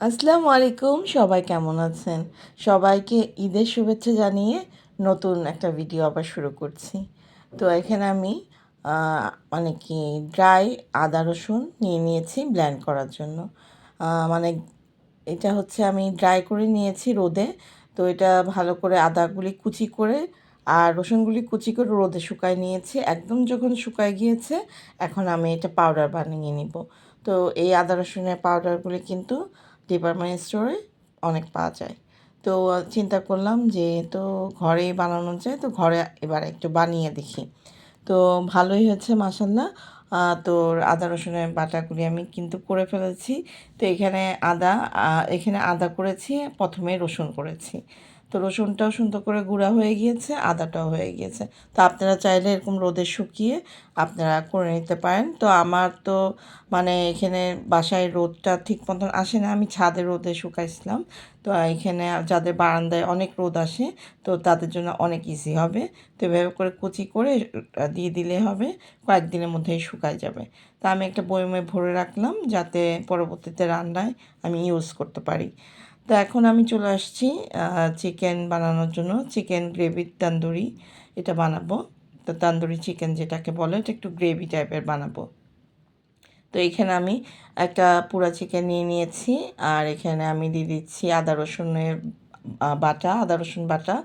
আসসালামু আলাইকুম, সবাই কেমন আছেন? সবাইকে ঈদের শুভেচ্ছা জানিয়ে নতুন একটা ভিডিও আবার শুরু করছি। তো এখানে আমি মানে কি, ড্রাই আদা রসুন নিয়ে নিয়েছি ব্ল্যান্ড করার জন্য। মানে এটা হচ্ছে আমি ড্রাই করে নিয়েছি রোদে। তো এটা ভালো করে আদাগুলি কুচি করে, আর রসুনগুলি কুচি করে রোদে শুকায় নিয়েছি। একদম যখন শুকায় গিয়েছে, এখন আমি এটা পাউডার বানিয়ে নিব। তো এই আদা রসুনের পাউডারগুলি কিন্তু ডিপার্টমেন্ট স্টোরে অনেক পাওয়া যায়। তো চিন্তা করলাম যে, তো ঘরেই বানানো যায়, তো ঘরে এবার একটু বানিয়ে দেখি। তো ভালোই হয়েছে মাসাল্লাহ তোর আদা, রসুনের বাটাগুলি আমি কিন্তু করে ফেলেছি। তো এখানে আদা এখানে আদা করেছি, প্রথমে রসুন করেছি। তো রসুনটাও সুন্দর করে গুঁড়া হয়ে গিয়েছে, আদাটাও হয়ে গিয়েছে। তো আপনারা চাইলে এরকম রোদে শুকিয়ে আপনারা করে নিতে পারেন। তো আমার তো মানে এখানে বাসায় রোদটা ঠিক মতন আসে না, আমি ছাদে রোদে শুকাইছিলাম। তো এখানে যাদের বারান্দায় অনেক রোদ আসে, তো তাদের জন্য অনেক ইজি হবে। তো এভাবে করে কুচি করে দিয়ে দিলে হবে, কয়েকদিনের মধ্যেই শুকায় যাবে। তা আমি একটা বয়মে ভরে রাখলাম যাতে পরবর্তীতে রান্নায় আমি ইউজ করতে পারি। তো এখন আমি চলে আসছি চিকেন বানানোর জন্য। চিকেন গ্রেভি তান্দুরি এটা বানাবো। তো তান্দুরি চিকেন যেটাকে বলে এটা একটু গ্রেভি টাইপের বানাবো। তো এখানে আমি একটা পুরা চিকেন নিয়ে নিয়েছি, আর এখানে আমি দিয়ে দিচ্ছি আদা রসুনের বাটা, আদা রসুন বাটা,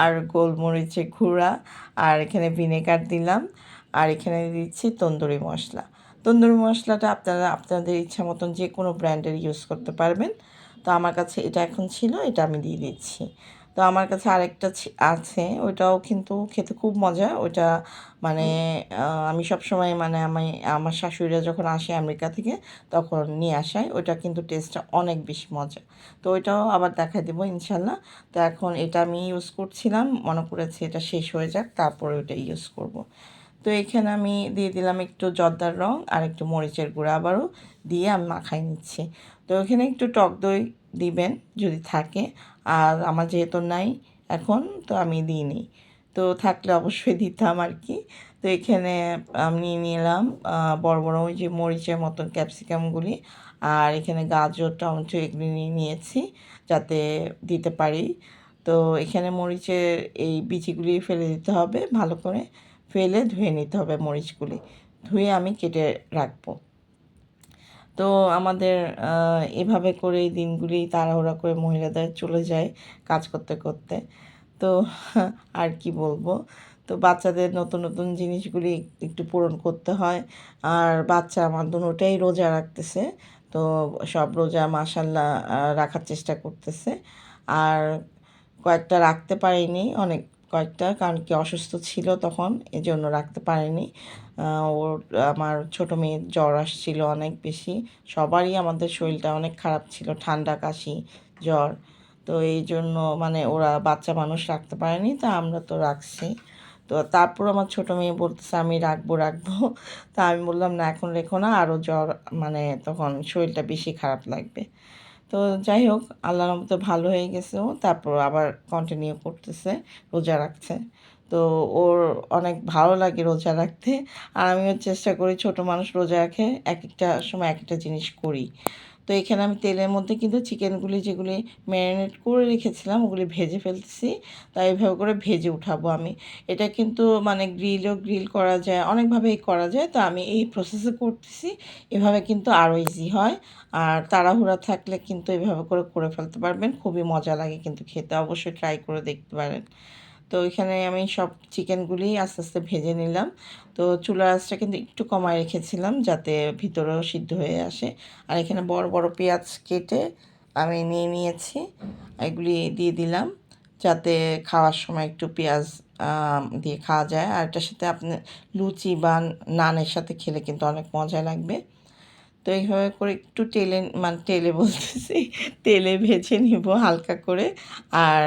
আর গোলমরিচের গুঁড়া, আর এখানে ভিনেগার দিলাম, আর এখানে দিচ্ছি তন্দুরি মশলা। তন্দুরি মশলাটা আপনারা, আপনাদের ইচ্ছা মতন যে কোনো ব্র্যান্ডের ইউজ করতে পারবেন। তো আমার কাছে এটা এখন ছিল এটা আমি দিয়ে দিচ্ছি। তো আমার কাছে আরেকটা আছে ওইটাও কিন্তু খেতে খুব মজা। ওইটা মানে আমি সবসময় মানে আমি আমার শাশুড়িরা যখন আসে আমেরিকা থেকে তখন নিয়ে আসায়। ওইটা কিন্তু টেস্টটা অনেক বেশি মজা। তো ওইটাও আবার দেখাই দেবো ইনশাল্লাহ। তো এখন এটা আমি ইউজ করছিলাম মনে করেছি এটা শেষ হয়ে যাক তারপরে ওইটা ইউজ করব। তো এখানে আমি দিয়ে দিলাম একটু জর্দার রং আর একটু মরিচের গুঁড়া আবারও দিয়ে আমি মাখাই নিচ্ছি। তো এখানে একটু টক দই দিবেন যদি থাকে। আর আমার যেহেতু নাই এখন, তো আমি দিইনি। তো থাকলে অবশ্যই দিতাম আর কি। তো এখানে আমি নিলাম বড় বড় ওই যে মরিচের মতন ক্যাপসিকামগুলি। আর এখানে গাজর, টমেটো এগুলি নিয়ে নিয়েছি যাতে দিতে পারি। তো এখানে মরিচের এই বিচিগুলি ফেলে দিতে হবে, ভালো করে ফেলে ধুয়ে নিতে হবে মরিচগুলি। ধুয়ে আমি কেটে রাখব। তো আমাদের এভাবে করে এই দিনগুলি তাড়াহুড়া করে মহিলাদের চলে যায় কাজ করতে করতে। তো আর কি বলব? তো বাচ্চাদের নতুন নতুন জিনিসগুলি একটু পূরণ করতে হয়। আর বাচ্চা আমার দুটোটাই রোজা রাখতেছে। তো সব রোজা মাসাল্লাহ রাখার চেষ্টা করতেছে। আর কয়েকটা রাখতে পারিনি, অনেক কয়েকটা, কারণ কি অসুস্থ ছিল তখন, এজন্য রাখতে পারিনি। ওর, আমার ছোট মেয়ের জ্বর আসছিল অনেক বেশি। সবারই আমাদের শরীরটা অনেক খারাপ ছিল, ঠান্ডা, কাশি, জ্বর। তো এই জন্য মানে ওরা বাচ্চা মানুষ রাখতে পারেনি, তা আমরা তো রাখছি। তো তারপর আমার ছোট মেয়ে বলতেছে, আমি রাখব রাখব। তা আমি বললাম, না, এখন রেখো না আরও জ্বর মানে তখন শরীরটা বেশি খারাপ লাগবে। তো যাই হোক আল্লাহর মতো ভালো হয়ে গেছে ও। তারপর আবার কন্টিনিউ করতেছে, রোজা রাখছে। তো ওর অনেক ভালো লাগে রোজা রাখতে। আর আমিও চেষ্টা করি ছোট মানুষ রোজা রাখে, এক একটা সময় এক একটা জিনিস করি। তো এখানে আমি তেলের মধ্যে কিন্তু চিকেনগুলি যেগুলি ম্যারিনেট করে রেখেছিলাম, ওগুলি ভেজে ফেলতেছি। তাই এভাবে করে ভেজে উঠাবো আমি। এটা কিন্তু মানে গ্রিলও গ্রিল করা যায়, অনেকভাবেই করা যায়। তো আমি এই প্রসেসে করতেছি, এভাবে কিন্তু আরও ইজি হয়। আর তাড়াহুড়া থাকলে কিন্তু এভাবে করে করে ফেলতে পারবেন। খুবই মজা লাগে কিন্তু খেতে, অবশ্যই ট্রাই করে দেখতে পারেন। তো এখানে আমি সব চিকেনগুলি আস্তে আস্তে ভেজে নিলাম। তো চুলার আঁচটা কিন্তু একটু কমায় রেখেছিলাম যাতে ভিতরেও সিদ্ধ হয়ে আসে। আর এখানে বড় বড় পেঁয়াজ কেটে আমি নিয়ে নিয়েছি। এগুলি দিয়ে দিলাম যাতে খাওয়ার সময় একটু পেঁয়াজ দিয়ে খাওয়া যায়। আর এটার সাথে আপনি লুচি বা নানের সাথে খেলে কিন্তু অনেক মজা লাগবে। তো এইভাবে করে একটু তেলে মানে তেলে বলতেছি, তেলে ভেজে নিব হালকা করে। আর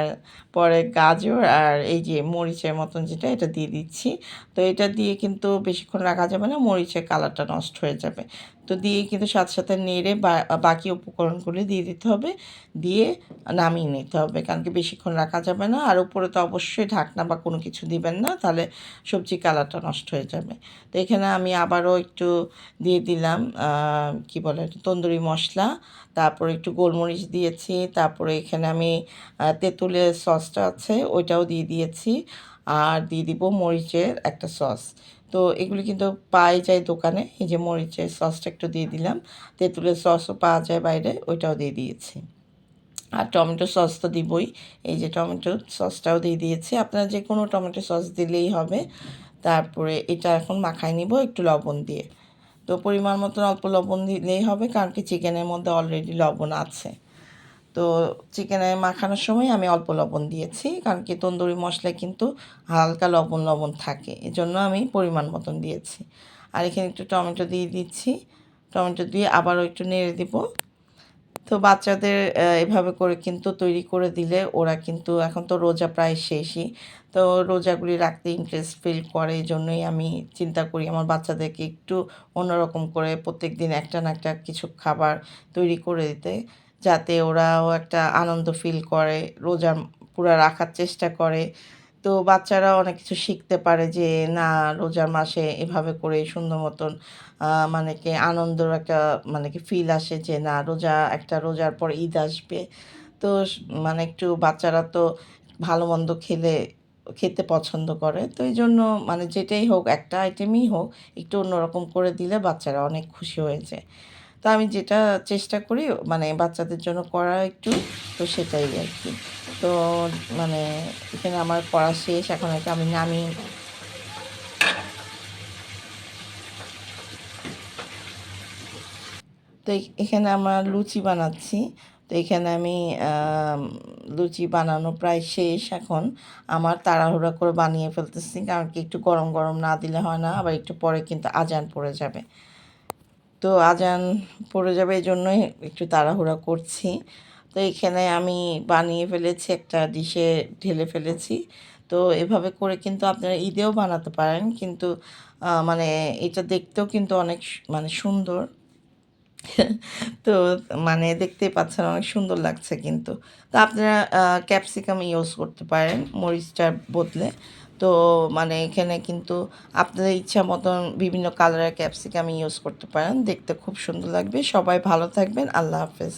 পরে গাজর আর এই যে মরিচের মতন যেটা, এটা দিয়ে দিচ্ছি। তো এটা দিয়ে কিন্তু বেশিক্ষণ রাখা যাবে না, মরিচের কালারটা নষ্ট হয়ে যাবে। তো দিয়ে কিন্তু সাথে সাথে নেড়ে বাকি উপকরণগুলি দিয়ে দিতে হবে। দিয়ে নামিয়ে নিতে হবে, কারণ কি বেশিক্ষণ রাখা যাবে না। আর উপরে তো অবশ্যই ঢাকনা বা কোনো কিছু দিবেন না, তাহলে সবজি কালারটা নষ্ট হয়ে যাবে। তো এখানে আমি আবারও একটু দিয়ে দিলাম কি বলে তন্দুরি মশলা, তারপরে একটু গোলমরিচ দিয়েছি, তারপরে এখানে আমি তেঁতুলের সসটা আছে, ওইটাও দিয়ে দিয়েছি, আর দিয়ে দিব মরিচের একটা সস। তো এগুলি কিন্তু পাই যায় দোকানে, এই যে মরিচের সসটা একটু দিয়ে দিলাম, তেঁতুলের সসও পাওয়া যায় বাইরে, ওইটাও দিয়ে দিয়েছি। আর টমেটো সস তো দিবই, এই যে টমেটো সসটাও দিয়ে দিয়েছি, আপনারা যে কোনো টমেটো সস দিলেই হবে, তারপরে এটা এখন মাখায় নিব একটু লবণ দিয়ে। তো পরিমাণ মতন অল্প লবণ দিলেই হবে, কারণ কি চিকেনের মধ্যে অলরেডি লবণ আছে। তো চিকেনে মাখানোর সময় আমি অল্প লবণ দিয়েছি, কারণ কি তন্দুরি মশলায় কিন্তু হালকা লবণ লবণ থাকে, এজন্য আমি পরিমাণ মতন দিয়েছি। আর এখানে একটু টমেটো দিয়ে দিচ্ছি। টমেটো দিয়ে আবারও একটু নেড়ে দিব। তো বাচ্চাদের এভাবে করে কিন্তু তৈরি করে দিলে ওরা কিন্তু এখন তো রোজা প্রায় শেষই। তো রোজাগুলি রাখতে ইন্টারেস্ট ফিল করে, এই জন্যই আমি চিন্তা করি আমার বাচ্চাদেরকে একটু অন্যরকম করে প্রত্যেক দিন একটা না একটা কিছু খাবার তৈরি করে দিতে, যাতে ওরাও একটা আনন্দ ফিল করে, রোজা পুরা রাখার চেষ্টা করে। তো বাচ্চারা অনেক কিছু শিখতে পারে যে, না, রোজার মাসে এভাবে করে সুন্দর মতন মানে কি আনন্দর একটা মানে কি ফিল আসে যে, না, রোজা, একটা রোজার পর ঈদ আসবে। তো মানে একটু বাচ্চারা তো ভালো মন্দ খেলে, খেতে পছন্দ করে। তো এই জন্য মানে যেটাই হোক, একটা আইটেমই হোক, একটু অন্যরকম করে দিলে বাচ্চারা অনেক খুশি হয়ে যায়। তো আমি যেটা চেষ্টা করি মানে বাচ্চাদের জন্য করা একটু, তো সেটাই আর কি। তো মানে এখানে আমার করা শেষ, এখন এটা আমি নামিয়ে তো এখানে আমার লুচি বানাচ্ছি। তো এখানে আমি, লুচি বানানো প্রায় শেষ এখন। আমার তাড়াহুড়া করে বানিয়ে ফেলতেছি, কারণ কি একটু গরম গরম না দিলে হয় না, আবার একটু পরে কিন্তু আজান পড়ে যাবে। তো আজান পড়ে যাবে, এই জন্যই একটু তাড়াহুড়া করছি। তো এখানে আমি বানিয়ে ফেলেছি, একটা ডিশে ঢেলে ফেলেছি। তো এভাবে করে কিন্তু আপনারা ঈদেও বানাতে পারেন, কিন্তু মানে এটা দেখতেও কিন্তু অনেক মানে সুন্দর। তো মানে দেখতেই পাচ্ছেন অনেক সুন্দর লাগছে কিন্তু। তো আপনারা ক্যাপসিকাম ইউজ করতে পারেন মরিচটার বদলে। তো মানে এখানে কিন্তু আপনাদের ইচ্ছা মতন বিভিন্ন কালারের ক্যাপসিকাম ইউজ করতে পারেন। দেখতে খুব সুন্দর লাগবে। সবাই ভালো থাকবেন। আল্লাহ হাফেজ।